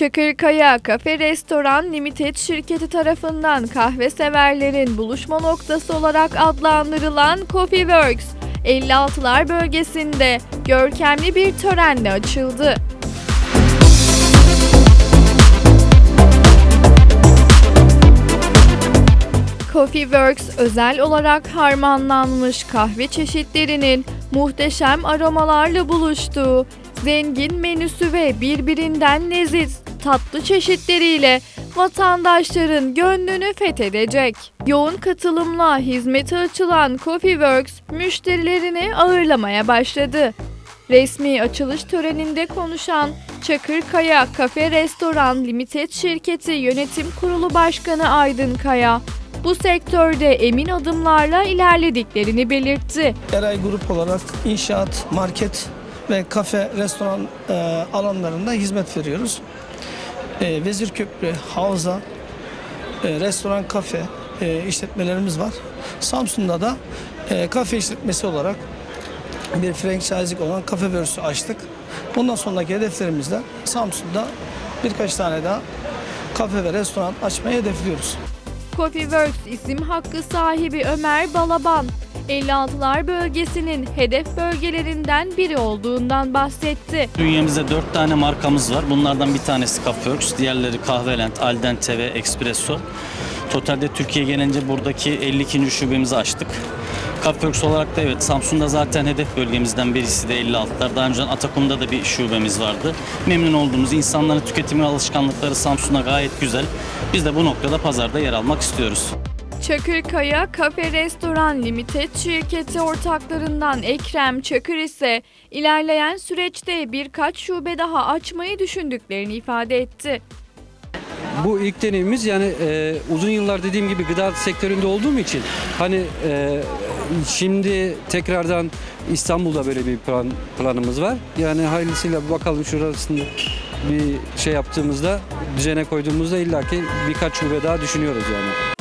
Çakırkaya Kafe Restoran Limited şirketi tarafından kahve severlerin buluşma noktası olarak adlandırılan Coffee Works, 56'lar bölgesinde görkemli bir törenle açıldı. Coffee Works özel olarak harmanlanmış kahve çeşitlerinin muhteşem aromalarla buluştuğu zengin menüsü ve birbirinden leziz tatlı çeşitleriyle vatandaşların gönlünü fethedecek. Yoğun katılımla hizmete açılan Coffee Works müşterilerini ağırlamaya başladı. Resmi açılış töreninde konuşan Çakırkaya Kafe Restoran Limited şirketi yönetim kurulu başkanı Aydın Kaya, bu sektörde emin adımlarla ilerlediklerini belirtti. Eray Grup olarak inşaat, market ve kafe, restoran e, alanlarında hizmet veriyoruz. E, Vezirköprü, Havza, e, restoran, kafe e, işletmelerimiz var. Samsun'da da e, kafe işletmesi olarak bir franchise'lik olan kafe börsü açtık. Bundan sonraki hedeflerimizde Samsun'da birkaç tane daha kafe ve restoran açmayı hedefliyoruz. Coffee Works isim hakkı sahibi Ömer Balaban, 56'lar bölgesinin hedef bölgelerinden biri olduğundan bahsetti. Dünyamızda 4 tane markamız var. Bunlardan bir tanesi Cafeworks, diğerleri Kahvelent, Aldente ve Espresso. Totalde Türkiye gelince buradaki 52. şubemizi açtık. Cafeworks olarak da evet Samsun'da zaten hedef bölgemizden birisi de 56'lar. Daha önceden Atakum'da da bir şubemiz vardı. Memnun olduğumuz insanların tüketim alışkanlıkları Samsun'a gayet güzel. Biz de bu noktada pazarda yer almak istiyoruz. Çakırkaya Kafe Restoran Limited şirketi ortaklarından Ekrem Çakır ise ilerleyen süreçte birkaç şube daha açmayı düşündüklerini ifade etti. Bu ilk deneyimimiz yani e, uzun yıllar dediğim gibi gıda sektöründe olduğum için hani e, şimdi tekrardan İstanbul'da böyle bir plan, planımız var. Yani hayırlısıyla bakalım şurasında bir şey yaptığımızda düzene koyduğumuzda illaki birkaç şube daha düşünüyoruz yani.